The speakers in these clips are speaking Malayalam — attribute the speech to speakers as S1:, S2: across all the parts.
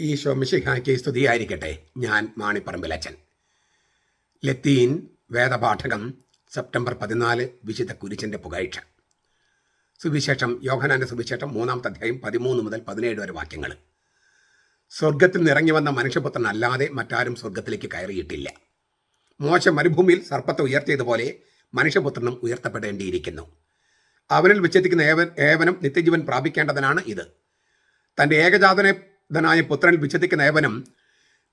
S1: ഈശോ മിശിഹായ്ക്ക് സ്തുതിയായിരിക്കട്ടെ ഞാൻ മാണിപ്പറമ്പിലച്ചൻ ലത്തീൻ വേദപാഠകം സെപ്റ്റംബർ പതിനാല് വിശുദ്ധ കുരിച്ചന്റെ പുകഴ്ച. സുവിശേഷം യോഹനാന്റെ സുവിശേഷം മൂന്നാമത്തെ അധ്യായം പതിമൂന്ന് മുതൽ പതിനേഴ് വരെ വാക്യങ്ങൾ. സ്വർഗത്തിൽ നിറങ്ങി വന്ന മനുഷ്യപുത്രൻ അല്ലാതെ മറ്റാരും സ്വർഗത്തിലേക്ക് കയറിയിട്ടില്ല. മോശ മരുഭൂമിയിൽ സർപ്പത്തെ ഉയർത്തിയതുപോലെ മനുഷ്യപുത്രനും ഉയർത്തപ്പെടേണ്ടിയിരിക്കുന്നു. അവനിൽ വിച്ഛേദിക്കുന്ന ഏവൻ ഏവനും നിത്യജീവൻ പ്രാപിക്കേണ്ടതിനാണ് ഇത്. തന്റെ ഏകജാതനായ പുത്രനിൽ വിച്ഛേദിക്കുന്ന ഏവനും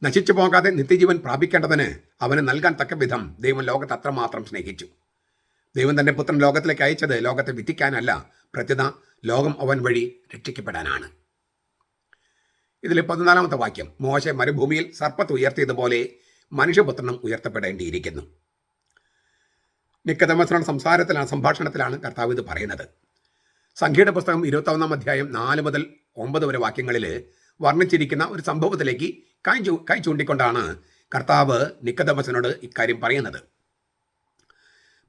S1: നശിച്ചു പോകാതെ നിത്യജീവൻ പ്രാപിക്കേണ്ടതിന് അവന് നൽകാൻ തക്ക വിധം ദൈവം ലോകത്തെ അത്രമാത്രം സ്നേഹിച്ചു. ദൈവം തന്റെ പുത്രൻ ലോകത്തിലേക്ക് അയച്ചത് ലോകത്തെ വിധിക്കാനല്ല പ്രത്യത ലോകം അവൻ വഴി രക്ഷിക്കപ്പെടാനാണ്. ഇതിൽ പതിനാലാമത്തെ വാക്യം മോശ മരുഭൂമിയിൽ സർപ്പത്ത് ഉയർത്തിയതുപോലെ മനുഷ്യപുത്രനും ഉയർത്തപ്പെടേണ്ടിയിരിക്കുന്നു. നിക്കതമസ്രണ സംസാരത്തിലാണ് സംഭാഷണത്തിലാണ് കർത്താവ് ഇത് പറയുന്നത്. സംഖ്യയുടെ പുസ്തകം ഇരുപത്തൊന്നാം അധ്യായം നാല് മുതൽ ഒമ്പത് വരെ വാക്യങ്ങളിൽ വർണിച്ചിരിക്കുന്ന ഒരു സംഭവത്തിലേക്ക് കൈ കൈ ചൂണ്ടിക്കൊണ്ടാണ് കർത്താവ് നിക്കതമസനോട് ഇക്കാര്യം പറയുന്നത്.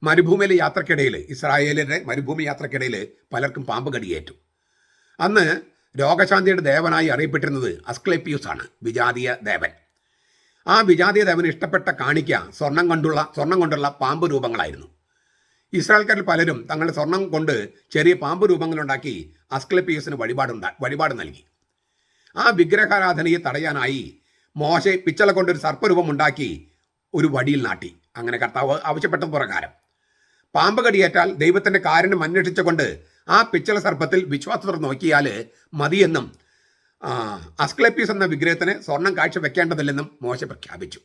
S1: മരുഭൂമിയിലെ യാത്രക്കിടയിൽ ഇസ്രായേലിന്റെ മരുഭൂമി യാത്രക്കിടയിൽ പലർക്കും പാമ്പ് കടിയേറ്റു. അന്ന് രോഗശാന്തിയുടെ ദേവനായി അറിയപ്പെട്ടിരുന്നത് അസ്ക്ലേപ്പിയൂസ് ആണ് വിജാതീയ ദേവൻ. ആ വിജാതീയ ദേവന് ഇഷ്ടപ്പെട്ട കാണിക്ക സ്വർണം കൊണ്ടുള്ള സ്വർണം കൊണ്ടുള്ള പാമ്പ് രൂപങ്ങളായിരുന്നു. ഇസ്രായേൽക്കാരിൽ പലരും തങ്ങളുടെ സ്വർണം കൊണ്ട് ചെറിയ പാമ്പ് രൂപങ്ങളുണ്ടാക്കി അസ്ക്ലപ്പിയസിന് വഴിപാടുണ്ടാ വഴിപാട് നൽകി. ആ വിഗ്രഹാരാധനയെ തടയാനായി മോശെ പിച്ചള കൊണ്ടൊരു സർപ്പരൂപം ഉണ്ടാക്കി ഒരു വടിയിൽ നാട്ടി. അങ്ങനെ കർത്താവ് ആവശ്യപ്പെട്ട പ്രകാരം. പാമ്പ് കടിയേറ്റാൽ ദൈവത്തിന്റെ കാരണം അന്വേഷിച്ചുകൊണ്ട് ആ പിച്ചള സർപ്പത്തിൽ വിശ്വാസത്തോടെ നോക്കിയാൽ മതിയെന്നും അസ്ക്ലപ്പീസ് എന്ന വിഗ്രഹത്തിന് സ്വർണം കാഴ്ച വെക്കേണ്ടതില്ലെന്നും മോശ പ്രഖ്യാപിച്ചു.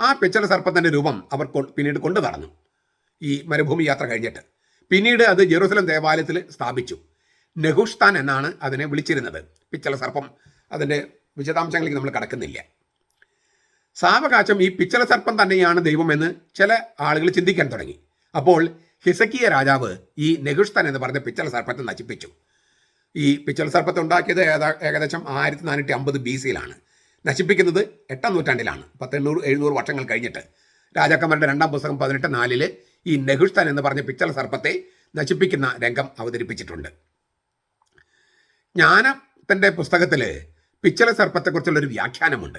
S1: ആ പിച്ചള സർപ്പത്തിന്റെ രൂപം അവർ പിന്നീട് കൊണ്ടു നടന്നു. ഈ മരുഭൂമി യാത്ര കഴിഞ്ഞിട്ട്. പിന്നീട് അത് ജെറൂസലം ദേവാലയത്തിൽ സ്ഥാപിച്ചു. നെഹുഷ്താൻ എന്നാണ് അതിനെ വിളിച്ചിരുന്നത്. പിച്ചള സർപ്പം അതിന്റെ വിശദാംശങ്ങളിലേക്ക് നമ്മൾ കടക്കുന്നില്ല. സാവകാശം ഈ പിച്ചള സർപ്പം തന്നെയാണ് ദൈവമെന്ന് ചില ആളുകൾ ചിന്തിക്കാൻ തുടങ്ങി. അപ്പോൾ ഹിസക്കിയ രാജാവ് ഈ നെഹുഷ്താൻ എന്ന് പറഞ്ഞ പിച്ചള സർപ്പത്തെ നശിപ്പിച്ചു. ഈ പിച്ചള സർപ്പത്തെ ഉണ്ടാക്കിയത് ഏകദേശം ആയിരത്തി നാനൂറ്റി അമ്പത് ബി സിയിലാണ് നശിപ്പിക്കുന്നത് എട്ടാം നൂറ്റാണ്ടിലാണ്. പത്തെണ്ണൂറ് എഴുന്നൂറ് വർഷങ്ങൾ കഴിഞ്ഞിട്ട്. രാജാക്കന്മാരുടെ രണ്ടാം പുസ്തകം പതിനെട്ട് നാലിൽ ഈ നെഹുഷ്താൻ എന്ന് പറഞ്ഞ പിച്ചള സർപ്പത്തെ നശിപ്പിക്കുന്ന രംഗം അവതരിപ്പിച്ചിട്ടുണ്ട്. ജ്ഞാനത്തിന്റെ പുസ്തകത്തിൽ പിച്ചള സർപ്പത്തെക്കുറിച്ചുള്ളൊരു വ്യാഖ്യാനമുണ്ട്.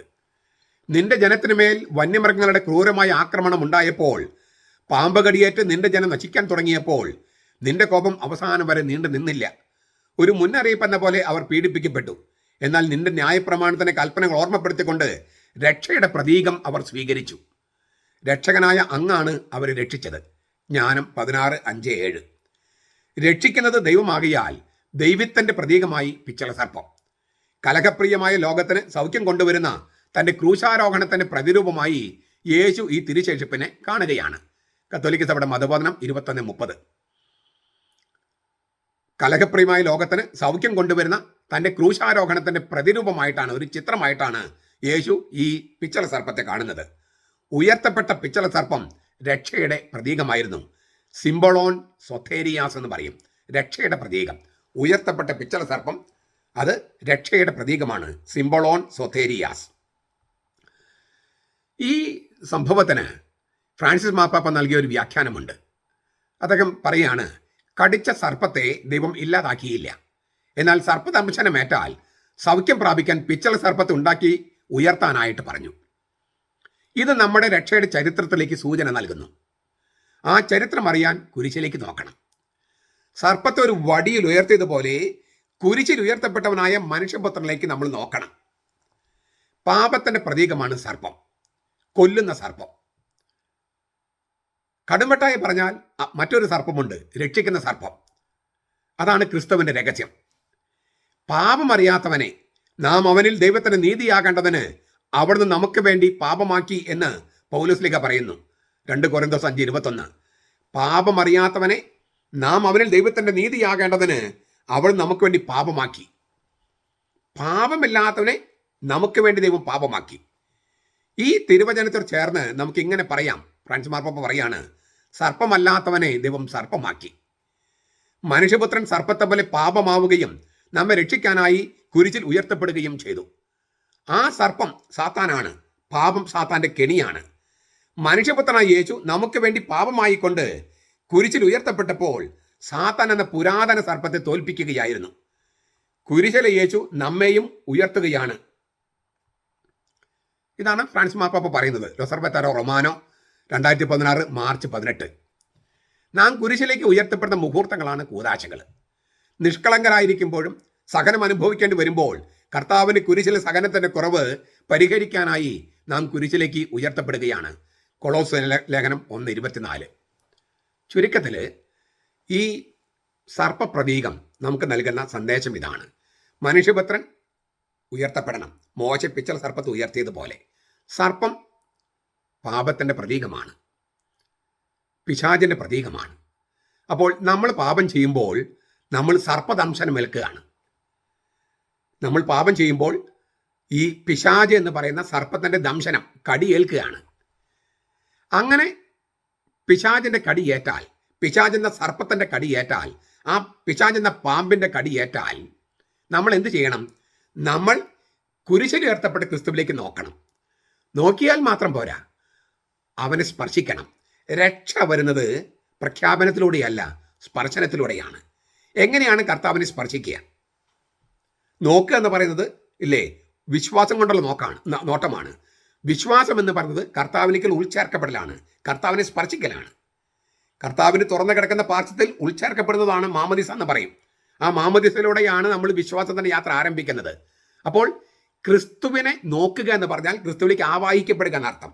S1: നിന്റെ ജനത്തിന് മേൽ വന്യമൃഗങ്ങളുടെ ക്രൂരമായ ആക്രമണം ഉണ്ടായപ്പോൾ പാമ്പ് കടിയേറ്റ് നിന്റെ ജനം നശിക്കാൻ തുടങ്ങിയപ്പോൾ നിന്റെ കോപം അവസാനം വരെ നീണ്ടു നിന്നില്ല. ഒരു മുന്നറിയിപ്പ് എന്ന പോലെ അവർ പീഡിപ്പിക്കപ്പെട്ടു. എന്നാൽ നിന്റെ ന്യായപ്രമാണത്തിന് കൽപ്പനകൾ ഓർമ്മപ്പെടുത്തിക്കൊണ്ട് രക്ഷയുടെ പ്രതീകം അവർ സ്വീകരിച്ചു. രക്ഷകനായ അങ്ങാണ് അവരെ രക്ഷിച്ചത്. ജ്ഞാനം പതിനാറ് അഞ്ച് ഏഴ്. രക്ഷിക്കുന്നത് ദൈവമാകിയാൽ ദൈവത്തിന്റെ പ്രതീകമായി പിച്ചള സർപ്പം. കലഹപ്രിയമായ ലോകത്തിന് സൗഖ്യം കൊണ്ടുവരുന്ന തന്റെ ക്രൂശാരോഹണത്തിന്റെ പ്രതിരൂപമായി യേശു ഈ തിരുശേഷിപ്പിനെ കാണുകയാണ്. കത്തോലിക്ക സഭയുടെ മതബോധനം ഇരുപത്തൊന്ന് മുപ്പത്. കലഹപ്രിയമായ ലോകത്തിന് സൗഖ്യം കൊണ്ടുവരുന്ന തന്റെ ക്രൂശാരോഹണത്തിന്റെ പ്രതിരൂപമായിട്ടാണ് ഒരു ചിത്രമായിട്ടാണ് യേശു ഈ പിച്ചള സർപ്പത്തെ കാണുന്നത്. ഉയർത്തപ്പെട്ട പിച്ചള സർപ്പം രക്ഷയുടെ പ്രതീകമായിരുന്നു. സിംബളോൺ സൊത്തേരിയാസ് എന്ന് പറയും. രക്ഷയുടെ പ്രതീകം. ഉയർത്തപ്പെട്ട പിച്ചള സർപ്പം അത് രക്ഷയുടെ പ്രതീകമാണ്. സിംബോളോൺ സൊത്തേരിയാസ് ഈ സംഭവത്തിന് ഫ്രാൻസിസ് മാപ്പാപ്പ നൽകിയ ഒരു വ്യാഖ്യാനമുണ്ട്. അദ്ദേഹം പറയാണ് കടിച്ച സർപ്പത്തെ ദൈവം ഇല്ലാതാക്കിയില്ല. എന്നാൽ സർപ്പദംശനമേറ്റാൽ സൗഖ്യം പ്രാപിക്കാൻ പിച്ചള സർപ്പത്തെ ഉണ്ടാക്കി ഉയർത്താനായിട്ട് പറഞ്ഞു. ഇത് നമ്മുടെ രക്ഷയുടെ ചരിത്രത്തിലേക്ക് സൂചന നൽകുന്നു. ആ ചരിത്രം അറിയാൻ കുരിശിലേക്ക് നോക്കണം. സർപ്പത്തെ ഒരു വടിയിൽ ഉയർത്തിയതുപോലെ കുരിശിൽ ഉയർത്തപ്പെട്ടവനായ മനുഷ്യപുത്രനിലേക്ക് നമ്മൾ നോക്കണം. പാപത്തിന്റെ പ്രതീകമാണ് സർപ്പം. കൊല്ലുന്ന സർപ്പം. കടുംവെട്ടായി പറഞ്ഞാൽ മറ്റൊരു സർപ്പമുണ്ട് രക്ഷിക്കുന്ന സർപ്പം. അതാണ് ക്രിസ്തുവിന്റെ രഹസ്യം. പാപമറിയാത്തവനെ നാം അവനിൽ ദൈവത്തിന് നീതിയാകേണ്ടതിന് അവിടുന്ന് നമുക്ക് വേണ്ടി പാപമാക്കി എന്ന് പൗലസ്ലിക പറയുന്നു. രണ്ട് കൊറിന്തോസ് അഞ്ച് ഇരുപത്തൊന്ന്. പാപമറിയാത്തവനെ നാം അവനിൽ ദൈവത്തിന്റെ നീതിയാകേണ്ടതിന് അവൾ നമുക്ക് വേണ്ടി പാപമാക്കി. പാപമില്ലാത്തവനെ നമുക്ക് വേണ്ടി ദൈവം പാപമാക്കി. ഈ തിരുവചനത്തിൽ ചേർന്ന് നമുക്ക് ഇങ്ങനെ പറയാം. ഫ്രാൻസ് മാർപ്പാപ്പ പറയാണ് സർപ്പമല്ലാത്തവനെ ദൈവം സർപ്പമാക്കി. മനുഷ്യപുത്രൻ സർപ്പത്തെ പോലെ പാപമാവുകയും നമ്മെ രക്ഷിക്കാനായി കുരിശിൽ ഉയർത്തപ്പെടുകയും ചെയ്തു. ആ സർപ്പം സാത്താനാണ് പാപം സാത്താന്റെ കെണിയാണ്. മനുഷ്യപുത്രനായ യേശു നമുക്ക് വേണ്ടി പാപമായിക്കൊണ്ട് കുരിശിൽ ഉയർത്തപ്പെട്ടപ്പോൾ സാത്താൻ എന്ന പുരാതന സർപ്പത്തെ തോൽപ്പിക്കുകയായിരുന്നു. കുരിശിലെ യേശു നമ്മെയും ഉയർത്തുകയാണ്. ഇതാണ് ഫ്രാൻസ് മാപ്പാപ്പ പറയുന്നത്. ലൊസർബറ്റാരോ റൊമാനോ രണ്ടായിരത്തി പതിനാറ് മാർച്ച് പതിനെട്ട്. നാം കുരിശിലേക്ക് ഉയർത്തപ്പെടുന്ന മുഹൂർത്തങ്ങളാണ് കൂതാശകൾ. നിഷ്കളങ്കരായിരിക്കുമ്പോഴും സഹനം അനുഭവിക്കേണ്ടി വരുമ്പോൾ കർത്താവിന് കുരിശിലെ സഹനത്തിന്റെ കുറവ് പരിഹരിക്കാനായി നാം കുരിശിലേക്ക് ഉയർത്തപ്പെടുകയാണ്. കൊളോസ് ലേഖനം ഒന്ന് ഇരുപത്തിനാല്. ചുരുക്കത്തിൽ ഈ സർപ്പപ്രതീകം നമുക്ക് നൽകുന്ന സന്ദേശം ഇതാണ്. മനുഷ്യപുത്രൻ ഉയർത്തപ്പെടണം. മോശ പിച്ചർ സർപ്പത്തെ ഉയർത്തിയതുപോലെ സർപ്പം പാപത്തിന്റെ പ്രതീകമാണ്. പിശാചിന്റെ പ്രതീകമാണ്. അപ്പോൾ നമ്മൾ പാപം ചെയ്യുമ്പോൾ നമ്മൾ സർപ്പദംശനം ഏൽക്കുകയാണ്. നമ്മൾ പാപം ചെയ്യുമ്പോൾ ഈ പിശാജ് എന്ന് പറയുന്ന സർപ്പത്തിന്റെ ദംശനം കടിയേൽക്കുകയാണ്. അങ്ങനെ പിശാചിന്റെ കടിയേറ്റാൽ പിശാചെന്ന സർപ്പത്തിന്റെ കടിയേറ്റാൽ ആ പിശാചെന്ന പാമ്പിന്റെ കടിയേറ്റാൽ നമ്മൾ എന്ത് ചെയ്യണം? നമ്മൾ കുരിശിൽ ഉയർത്തപ്പെട്ട ക്രിസ്തുവിലേക്ക് നോക്കണം. നോക്കിയാൽ മാത്രം പോരാ. അവനെ സ്പർശിക്കണം. രക്ഷ വരുന്നത് പ്രഖ്യാപനത്തിലൂടെയല്ല സ്പർശനത്തിലൂടെയാണ്. എങ്ങനെയാണ് കർത്താവിനെ സ്പർശിക്കുക? നോക്കുക എന്ന് പറയുന്നത് ഇല്ലേ? വിശ്വാസം കൊണ്ടുള്ള നോക്കാണ് നോട്ടമാണ്. വിശ്വാസം എന്ന് പറയുന്നത് കർത്താവിലേക്ക് ഉൾച്ചേർക്കപ്പെടലാണ്. കർത്താവിനെ സ്പർശിക്കലാണ്. കർത്താവിന് തുറന്നു കിടക്കുന്ന പാർശ്വത്തിൽ ഉൾച്ചേർക്കപ്പെടുന്നതാണ് മാമദിസ എന്ന് പറയും. ആ മാമദിസയിലൂടെയാണ് നമ്മൾ വിശ്വാസത്തിന്റെ യാത്ര ആരംഭിക്കുന്നത്. അപ്പോൾ ക്രിസ്തുവിനെ നോക്കുക എന്ന് പറഞ്ഞാൽ ക്രിസ്തുവിലേക്ക് ആവാഹിക്കപ്പെടുക എന്നർത്ഥം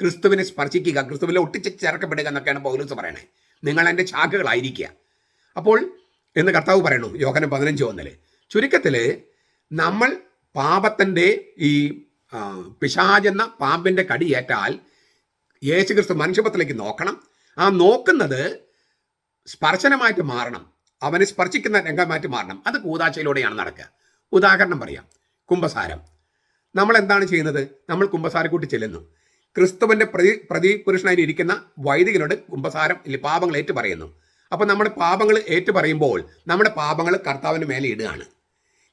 S1: ക്രിസ്തുവിനെ സ്പർശിക്കുക ക്രിസ്തുവിനെ ഒട്ടിച്ച് ചേർക്കപ്പെടുക എന്നൊക്കെയാണ് പൗലൂസ് പറയണേ. നിങ്ങൾ എന്റെ ശാഖകളായിരിക്കുക. അപ്പോൾ എന്ന് കർത്താവ് പറയണു യോഹനം പതിനഞ്ച് ഒന്നിൽ ചുരുക്കത്തിൽ നമ്മൾ പാപത്തിന്റെ ഈ ആ, പിശാചെന്ന പാമ്പിന്റെ കടിയേറ്റാൽ യേശു ക്രിസ്തു മനുഷ്യപത്തിലേക്ക് നോക്കണം. ആ നോക്കുന്നത് സ്പർശനമായിട്ട് മാറണം. അവനെ സ്പർശിക്കുന്ന രംഗമായിട്ട് മാറണം. അത് കൂതാശയിലൂടെയാണ് നടക്കുക. ഉദാഹരണം പറയാം. കുംഭസാരം. നമ്മൾ എന്താണ് ചെയ്യുന്നത്? നമ്മൾ കുംഭസാരക്കൂട്ടി ചെല്ലുന്നു. ക്രിസ്തുവിന്റെ പ്രതി പ്രതി പുരുഷനായി ഇരിക്കുന്ന വൈദികനോട് കുംഭസാരം ഇല്ല പാപങ്ങൾ ഏറ്റു പറയുന്നു. അപ്പോൾ നമ്മുടെ പാപങ്ങൾ ഏറ്റു പറയുമ്പോൾ നമ്മുടെ പാപങ്ങൾ കർത്താവിന്റെ മേലെ ഇടുകയാണ്.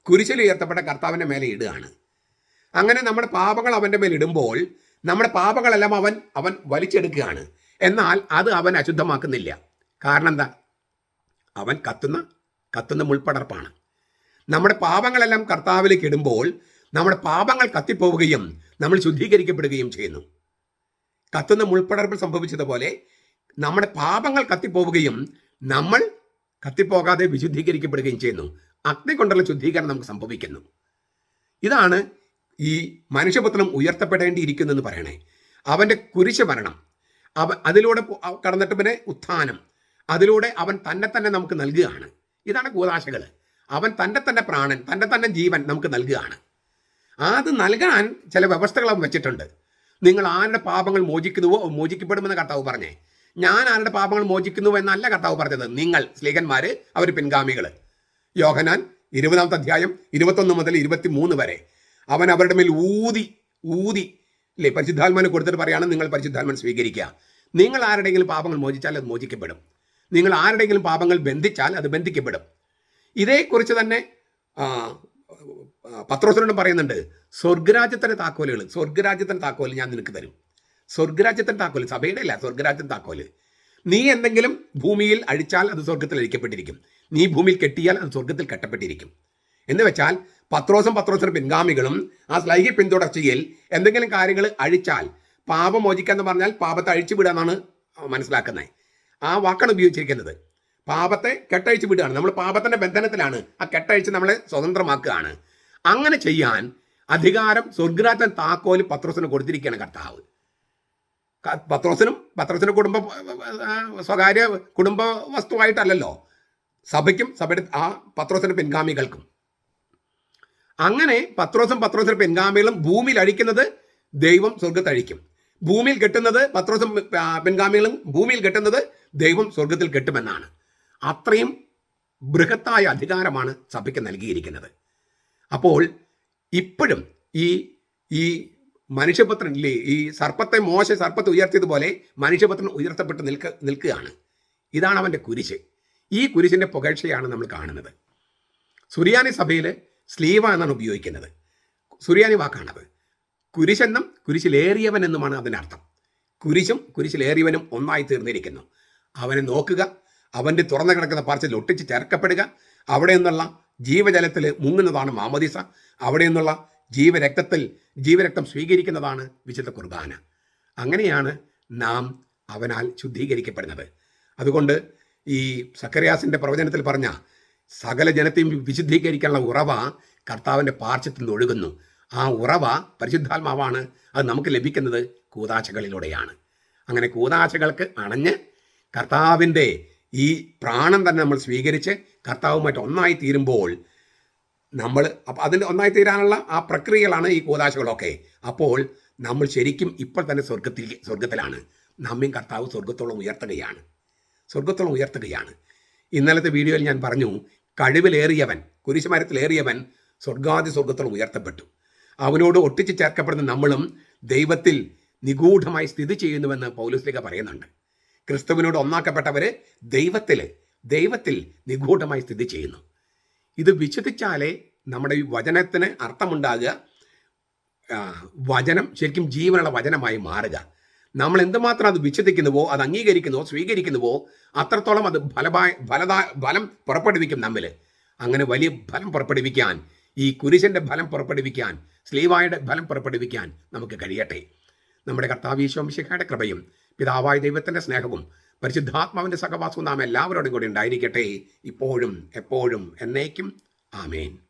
S1: കുരിശിൽ ഉയർത്തപ്പെട്ട കർത്താവിന്റെ മേലെ ഇടുകയാണ്. അങ്ങനെ നമ്മുടെ പാപങ്ങൾ അവന്റെ മേൽ ഇടുമ്പോൾ നമ്മുടെ പാപങ്ങളെല്ലാം അവൻ അവൻ വലിച്ചെടുക്കുകയാണ്. എന്നാൽ അത് അവൻ അശുദ്ധമാക്കുന്നില്ല. കാരണം എന്താ? അവൻ കത്തുന്ന കത്തുന്ന മുൾപ്പടർപ്പാണ്. നമ്മുടെ പാപങ്ങളെല്ലാം കർത്താവിലേക്ക് ഇടുമ്പോൾ നമ്മുടെ പാപങ്ങൾ കത്തിപ്പോവുകയും നമ്മൾ ശുദ്ധീകരിക്കപ്പെടുകയും ചെയ്യുന്നു. കത്തുന്ന മുൾപ്പടർപ്പ് സംഭവിച്ചതുപോലെ നമ്മുടെ പാപങ്ങൾ കത്തിപ്പോവുകയും നമ്മൾ കത്തിപ്പോകാതെ വിശുദ്ധീകരിക്കപ്പെടുകയും ചെയ്യുന്നു. അഗ്നി കൊണ്ടുള്ള ശുദ്ധീകരണം നമുക്ക് സംഭവിക്കുന്നു. ഇതാണ് ഈ മനുഷ്യപുത്രം ഉയർത്തപ്പെടേണ്ടിയിരിക്കുന്നു എന്ന് പറയണേ. അവന്റെ കുരിശ് മരണം അവ അതിലൂടെ കടന്നിട്ട് പിന്നെ ഉത്ഥാനം. അതിലൂടെ അവൻ തന്നെ തന്നെ നമുക്ക് നൽകുകയാണ്. ഇതാണ് കൂതാശകൾ അവൻ തന്റെ തന്നെ പ്രാണൻ തന്റെ തന്നെ ജീവൻ നമുക്ക് നൽകുകയാണ്. അത് നൽകാൻ ചില വ്യവസ്ഥകൾ അവൻ വെച്ചിട്ടുണ്ട്. നിങ്ങൾ ആരുടെ പാപങ്ങൾ മോചിക്കുന്നുവോ മോചിക്കപ്പെടുമെന്ന് കർത്താവ് പറഞ്ഞേ. ഞാൻ ആരുടെ പാപങ്ങൾ മോചിക്കുന്നു എന്നല്ല കർത്താവ് പറഞ്ഞത്. നിങ്ങൾ സ്ലീഹന്മാര് അവർ പിൻഗാമികൾ യോഹനാൻ ഇരുപതാമത്തെ അധ്യായം ഇരുപത്തൊന്ന് മുതൽ ഇരുപത്തി മൂന്ന് വരെ. അവൻ അവരുടെ മേൽ ഊതി ഊതി ഇല്ലേ പരിശുദ്ധാത്മാനെ കൊടുത്തിട്ട് പറയാണ് നിങ്ങൾ പരിശുദ്ധാത്മൻ സ്വീകരിക്കുക. നിങ്ങൾ ആരുടെയെങ്കിലും പാപങ്ങൾ മോചിച്ചാൽ അത് മോചിക്കപ്പെടും. നിങ്ങൾ ആരുടെയെങ്കിലും പാപങ്ങൾ ബന്ധിച്ചാൽ അത് ബന്ധിക്കപ്പെടും. ഇതേക്കുറിച്ച് തന്നെ ആ, പറയുന്നുണ്ട് സ്വർഗരാജ്യത്തിന്റെ താക്കോലുകൾ സ്വർഗരാജ്യത്തിന്റെ താക്കോൽ ഞാൻ നിനക്ക് തരും. സ്വർഗരാജ്യത്തിന്റെ താക്കോൽ സഭയുടെ അല്ല സ്വർഗരാജ്യത്തിന്റെ താക്കോൽ. നീ എന്തെങ്കിലും ഭൂമിയിൽ അഴിച്ചാൽ അത് സ്വർഗത്തിൽ അഴിക്കപ്പെട്ടിരിക്കും. നീ ഭൂമിയിൽ കെട്ടിയാൽ അത് സ്വർഗത്തിൽ കെട്ടപ്പെട്ടിരിക്കും. എന്ന് വെച്ചാൽ പത്രോസും പത്രോസിന്റെ പിൻഗാമികളും ആ സ്ലൈഹി പിന്തുടർച്ചയിൽ എന്തെങ്കിലും കാര്യങ്ങൾ അഴിച്ചാൽ പാപം മോചിക്കുക എന്ന് പറഞ്ഞാൽ പാപത്തെ അഴിച്ചു വിടുക എന്നാണ് മനസ്സിലാക്കുന്നത്. ആ വാക്കാണ് ഉപയോഗിച്ചിരിക്കുന്നത്. പാപത്തെ കെട്ടഴിച്ച് വിടുകയാണ്. നമ്മൾ പാപത്തിന്റെ ബന്ധനത്തിലാണ് ആ കെട്ടഴിച്ച് നമ്മളെ സ്വതന്ത്രമാക്കുകയാണ്. അങ്ങനെ ചെയ്യാൻ അധികാരം സ്വർഗരാജൻ താക്കോൽ പത്രോസിന് കൊടുത്തിരിക്കുകയാണ് കർത്താവ്. പത്രോസിനും പത്രോസിന്റെ കുടുംബ സ്വകാര്യ കുടുംബ വസ്തുവായിട്ടല്ലല്ലോ. സഭയ്ക്കും സഭയുടെ ആ പത്രോസിന്റെ പിൻഗാമികൾക്കും. അങ്ങനെ പത്രോസും പത്രോസിന് പെൻഗാമികളും ഭൂമിയിൽ അഴിക്കുന്നത് ദൈവം സ്വർഗത്തഴിക്കും ഭൂമിയിൽ കെട്ടുന്നത് പത്രോസും പെൻഗാമികളും ഭൂമിയിൽ കെട്ടുന്നത് ദൈവം സ്വർഗത്തിൽ കെട്ടുമെന്നാണ്. അത്രയും ബൃഹത്തായ അധികാരമാണ് സഭയ്ക്ക് നൽകിയിരിക്കുന്നത്. അപ്പോൾ ഇപ്പോഴും ഈ ഈ മനുഷ്യപുത്രൻ ഇല്ലേ ഈ സർപ്പത്തെ മോശ സർപ്പത്തെ ഉയർത്തിയതുപോലെ മനുഷ്യപുത്രൻ ഉയർത്തപ്പെട്ട് നിൽക്ക നിൽക്കുകയാണ്. ഇതാണ് അവന്റെ കുരിശ്. ഈ കുരിശിന്റെ പുകഴ്ചയാണ് നമ്മൾ കാണുന്നത്. സുറിയാനി സഭയിൽ സ്ലീവ എന്നാണ് ഉപയോഗിക്കുന്നത്. സുറിയാനി വാക്കാണത് കുരിശെന്നും കുരിശിലേറിയവൻ എന്നുമാണ് അതിന്റെ അർത്ഥം. കുരിശും കുരിശിലേറിയവനും ഒന്നായി തീർന്നിരിക്കുന്നു. അവനെ നോക്കുക അവന്റെ തുറന്നു കിടക്കുന്ന പാർച്ചയിൽ ഒട്ടിച്ച് ചേർക്കപ്പെടുക അവിടെ നിന്നുള്ള ജീവജലത്തിൽ മുങ്ങുന്നതാണ് മാമദിസ അവിടെ നിന്നുള്ള ജീവരക്തത്തിൽ ജീവരക്തം സ്വീകരിക്കുന്നതാണ് വിശുദ്ധ കുർബാന. അങ്ങനെയാണ് നാം അവനാൽ ശുദ്ധീകരിക്കപ്പെടുന്നത്. അതുകൊണ്ട് ഈ സക്കറിയാസിന്റെ പ്രവചനത്തിൽ പറഞ്ഞ സകല ജനത്തെയും വിശുദ്ധീകരിക്കാനുള്ള ഉറവ കർത്താവിന്റെ പാർശ്വത്തിൽ നിന്ന് ഒഴുകുന്നു. ആ ഉറവ പരിശുദ്ധാത്മാവാണ്. അത് നമുക്ക് ലഭിക്കുന്നത് കൂതാശകളിലൂടെയാണ്. അങ്ങനെ കൂതാശകൾക്ക് അണഞ്ഞ് കർത്താവിന്റെ ഈ പ്രാണം തന്നെ നമ്മൾ സ്വീകരിച്ച് കർത്താവുമായിട്ട് ഒന്നായി തീരുമ്പോൾ നമ്മൾ അപ്പം അതിന്റെ ഒന്നായി തീരാനുള്ള ആ പ്രക്രിയകളാണ് ഈ കൂതാശകളൊക്കെ. അപ്പോൾ നമ്മൾ ശരിക്കും ഇപ്പോൾ തന്നെ സ്വർഗത്തിൽ സ്വർഗത്തിലാണ്. നമ്മയും കർത്താവ് സ്വർഗത്തോളം ഉയർത്തുകയാണ്. സ്വർഗത്തോളം ഉയർത്തുകയാണ്. ഇന്നലത്തെ വീഡിയോയിൽ ഞാൻ പറഞ്ഞു കഴിവിലേറിയവൻ കുരിശുമരത്തിലേറിയവൻ സ്വർഗാദി സ്വർഗത്തിൽ ഉയർത്തപ്പെട്ടു. അവനോട് ഒട്ടിച്ചു ചേർക്കപ്പെടുന്ന നമ്മളും ദൈവത്തിൽ നിഗൂഢമായി സ്ഥിതി ചെയ്യുന്നുവെന്ന് പൗലുസ്ലിക പറയുന്നുണ്ട്. ക്രിസ്തുവിനോട് ഒന്നാക്കപ്പെട്ടവര് ദൈവത്തിൽ ദൈവത്തിൽ നിഗൂഢമായി സ്ഥിതി ചെയ്യുന്നു. ഇത് വിശ്വസിച്ചാലേ നമ്മുടെ ഈ വചനത്തിന് അർത്ഥമുണ്ടാകുക വചനം ശരിക്കും ജീവനുള്ള വചനമായി മാറുക. നമ്മൾ എന്തുമാത്രം അത് വിച്ഛേദിക്കുന്നുവോ അത് അംഗീകരിക്കുന്നുവോ സ്വീകരിക്കുന്നുവോ അത്രത്തോളം അത് ഫലമായ ഫലദാ ഫലം പുറപ്പെടുവിക്കും നമ്മിൽ അങ്ങനെ വലിയ ഫലം പുറപ്പെടുവിക്കാൻ ഈ കുരിശന്റെ ഫലം പുറപ്പെടുവിക്കാൻ സ്ലീവായുടെ ഫലം പുറപ്പെടുവിക്കാൻ നമുക്ക് കഴിയട്ടെ. നമ്മുടെ കർത്താവീശോംശിഖയുടെ കൃപയും പിതാവായ ദൈവത്തിന്റെ സ്നേഹവും പരിശുദ്ധാത്മാവിന്റെ സഹവാസവും നാം എല്ലാവരോടും കൂടി ഉണ്ടായിരിക്കട്ടെ. ഇപ്പോഴും എപ്പോഴും എന്നേക്കും. ആമേൻ.